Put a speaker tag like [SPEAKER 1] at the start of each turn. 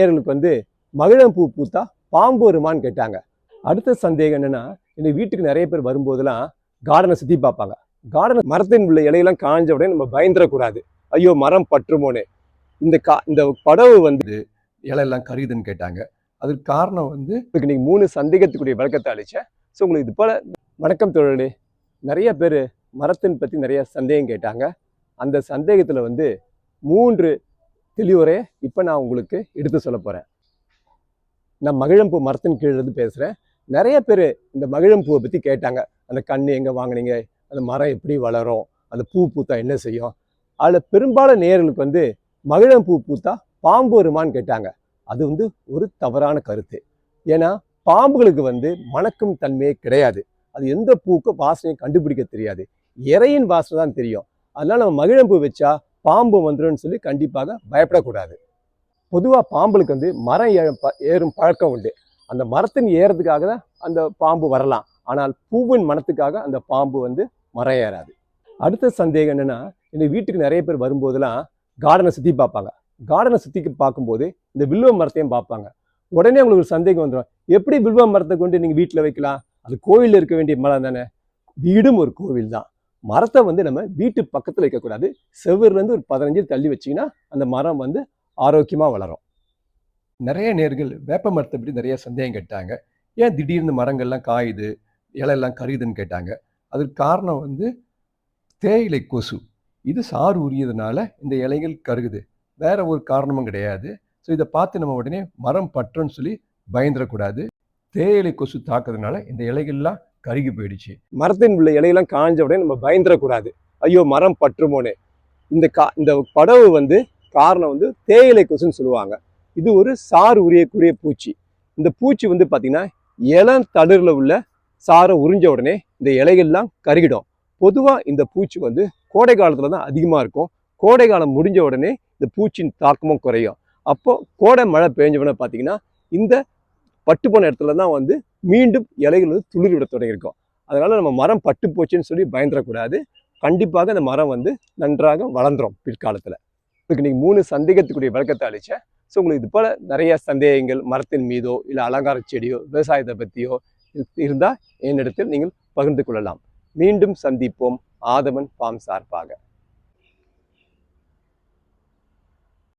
[SPEAKER 1] நேர்களுக்கு வந்து மகிழம்பூ பூத்தா பாம்பு வருமான்னு கேட்டாங்க. அடுத்த சந்தேகம் என்னென்னா எங்கள் வீட்டுக்கு நிறைய பேர் வரும்போதெல்லாம் கார்டனை சுற்றி பார்ப்பாங்க. கார்டன் மரத்தின் உள்ள இலையெல்லாம் காஞ்ச உடனே நம்ம பயந்துடக்கூடாது. ஐயோ மரம் பற்றுமோனே. இந்த கா இந்த படவு வந்து இலையெல்லாம் கரியுதுன்னு கேட்டாங்க. அதுக்கு காரணம் வந்து இதுக்கு நீங்கள் மூணு சந்தேகத்துக்குரிய விளக்கத்தை அளித்தேன் ஸோ உங்களுக்கு இது போல் வணக்கம் தோழர்களே. நிறைய பேர் மரத்தின் பற்றி நிறைய சந்தேகம் கேட்டாங்க. அந்த சந்தேகத்தில் வந்து மூன்று தெளிவுரையை இப்போ நான் உங்களுக்கு எடுத்து சொல்ல போகிறேன் நான் மகிழம்பூ மரத்தின் கீழேருந்து பேசுகிறேன் நிறைய பேர் இந்த மகிழம்பூவை பற்றி கேட்டாங்க. அந்த கண்ணு எங்கே வாங்குனீங்க? அந்த மரம் எப்படி வளரும்? அந்த பூ பூத்தா என்ன செய்யும்? அதில் பெரும்பாலும் நேர்களுக்கு வந்து மகிழம்பூ பூத்தா பாம்பு வருமான்னு கேட்டாங்க. அது வந்து ஒரு தவறான கருத்து. ஏன்னா பாம்புகளுக்கு வந்து மணக்கும் தன்மையே கிடையாது. அது எந்த பூக்கும் வாசனையும் கண்டுபிடிக்க தெரியாது. இறையின் வாசனை தான் தெரியும். அதனால் நம்ம மகிழம்பூ வச்சா பாம்பு வந்துடும்னு சொல்லி கண்டிப்பாக பயப்படக்கூடாது. பொதுவாக பாம்புகளுக்கு வந்து மரம் ஏ- ப- ஏறும் பழக்கம் உண்டு. அந்த மரத்தின் ஏறதுக்காக தான் அந்த பாம்பு வரலாம். ஆனால் பூவின் மனத்துக்காக அந்த பாம்பு வந்து மரம் ஏறாது. அடுத்த சந்தேகம் என்னென்னா இந்த வீட்டுக்கு நிறைய பேர் வரும்போதெல்லாம் கார்டனை சுற்றி பார்ப்பாங்க. கார்டனை சுற்றி பார்க்கும்போது இந்த வில்வ மரத்தையும் பார்ப்பாங்க. உடனே உங்களுக்கு ஒரு சந்தேகம் வந்துடும் எப்படி வில்வ மரத்தை கொண்டு நீங்கள் வீட்டில் வைக்கலாம்? அது கோவிலில் இருக்க வேண்டிய மரம் தானே? வீடும் ஒரு கோவில் தான். மரத்தை வந்து நம்ம வீட்டு பக்கத்தில் வைக்கக்கூடாது. செவ்வறுலேருந்து ஒரு பதினஞ்சு தள்ளி வச்சிங்கன்னா அந்த மரம் வந்து ஆரோக்கியமாக வளரும். நிறைய நேர்கள் வேப்ப மரத்தை பற்றி நிறைய சந்தேகம் கேட்டாங்க. ஏன் திடீர்னு மரங்கள்லாம் காயுது இலையெல்லாம் கருகுதுன்னு கேட்டாங்க. அதுக்கு காரணம் வந்து தேயிலை கொசு. இது சாறு உரியதுனால இந்த இலைகள் கருகுது. வேற ஒரு காரணமும் கிடையாது. ஸோ இதை பார்த்து நம்ம உடனே மரம் பற்றுன்னு சொல்லி பயந்துடக்கூடாது. தேயிலை கொசு தாக்குறதுனால இந்த இலைகள்லாம் கருகி போயிடுச்சு. மரத்தின் உள்ள இலையெல்லாம் காஞ்ச உடனே நம்ம பயந்துடக்கூடாது. ஐயோ மரம் பற்றுமோனே. இந்த கா இந்த படவு வந்து காரணம் வந்து தேயிலை கொசுன்னு சொல்லுவாங்க. இது ஒரு சாறு உரியக்கூடிய பூச்சி. இந்த பூச்சி வந்து பார்த்திங்கன்னா இளம் தளிரில் உள்ள சாரை உறிஞ்ச உடனே இந்த இலைகள்லாம் கருகிடும். பொதுவாக இந்த பூச்சி வந்து கோடை காலத்தில் தான் அதிகமாக இருக்கும். கோடை காலம் முடிஞ்ச உடனே இந்த பூச்சியின் தாக்கமும் குறையும். அப்போது கோடை மழை பெஞ்ச உடனே பார்த்திங்கன்னா இந்த பட்டு போன இடத்துல தான் வந்து மீண்டும் இலைகள் வந்து துளிர் விட தொடங்கியிருக்கும். அதனால் நம்ம மரம் பட்டு போச்சுன்னு சொல்லி பயந்துடக்கூடாது கண்டிப்பாக இந்த மரம் வந்து நன்றாக வளர்ந்துரும் பிற்காலத்தில். இதுக்கு நீங்கள் மூணு சந்தேகத்துக்குரிய விளக்கத்தை அளித்தேன் ஸோ உங்களுக்கு இது போல் நிறைய சந்தேகங்கள் மரத்தின் மீதோ இல்லை அலங்கார செடியோ விவசாயத்தை பற்றியோ இருந்தால் என்னிடத்தில் நீங்கள் பகிர்ந்து கொள்ளலாம். மீண்டும் சந்திப்போம். ஆதவன் பாம் சார்பாக.